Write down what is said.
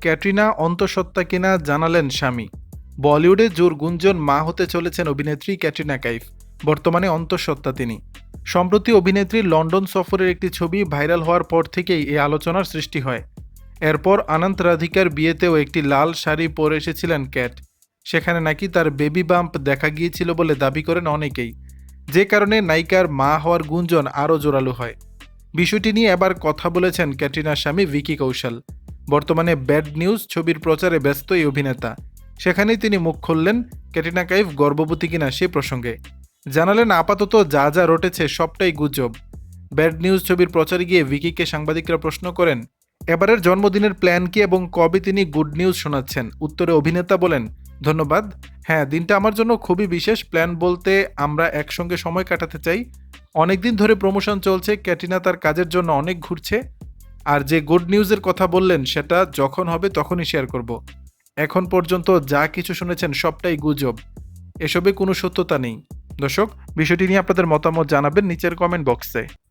ক্যাটরিনা অন্তঃসত্ত্বা কিনা জানালেন স্বামী। বলিউডে জোর গুঞ্জন মা হতে চলেছেন অভিনেত্রী ক্যাটরিনা কাইফ। বর্তমানে অন্তঃসত্ত্বা তিনি। সম্প্রতি অভিনেত্রী লন্ডন সফরের একটি ছবি ভাইরাল হওয়ার পর থেকেই এই আলোচনার সৃষ্টি হয়। এরপর আনন্ত রাধিকার বিয়েতেও একটি লাল শাড়ি পরে এসেছিলেন ক্যাট। সেখানে নাকি তার বেবি বাম্প দেখা গিয়েছিল বলে দাবি করেন অনেকেই। যে কারণে নায়িকার মা হওয়ার গুঞ্জন আরও জোরালো হয়। বিষয়টি নিয়ে এবার কথা বলেছেন ক্যাটরিনার স্বামী ভিকি কৌশল। বর্তমানে ব্যাড নিউজ ছবির প্রচারে ব্যস্ত এই অভিনেতা। সেখানেই তিনি মুখ খুললেন ক্যাটরিনা কাইফ গর্ভবতী কিনা সে প্রসঙ্গে। জানালেন, আপাতত যা যা রটেছে সবটাই গুজব। ব্যাড নিউজ ছবির প্রচারে গিয়ে ভিকিকে সাংবাদিকরা প্রশ্ন করেন, এবারের জন্মদিনের প্ল্যান কি এবং কবে তিনি গুড নিউজ শোনাচ্ছেন? উত্তরে অভিনেতা বলেন, ধন্যবাদ। হ্যাঁ দিনটা আমার জন্য খুবই বিশেষ। প্ল্যান বলতে আমরা একসঙ্গে সময় কাটাতে চাই। অনেকদিন ধরে প্রমোশন চলছে। ক্যাটিনা তার কাজের জন্য অনেক ঘুরছে। আর যে গুড নিউজের কথা বললেন, সেটা যখন হবে তখনই শেয়ার করব। এখন পর্যন্ত যা কিছু শুনেছেন, সবটাই গুজব। এসবে কোনো সত্যতা নেই। দর্শক, বিষয়টি নিয়ে আপনাদের মতামত জানাবেন নিচের কমেন্ট বক্সে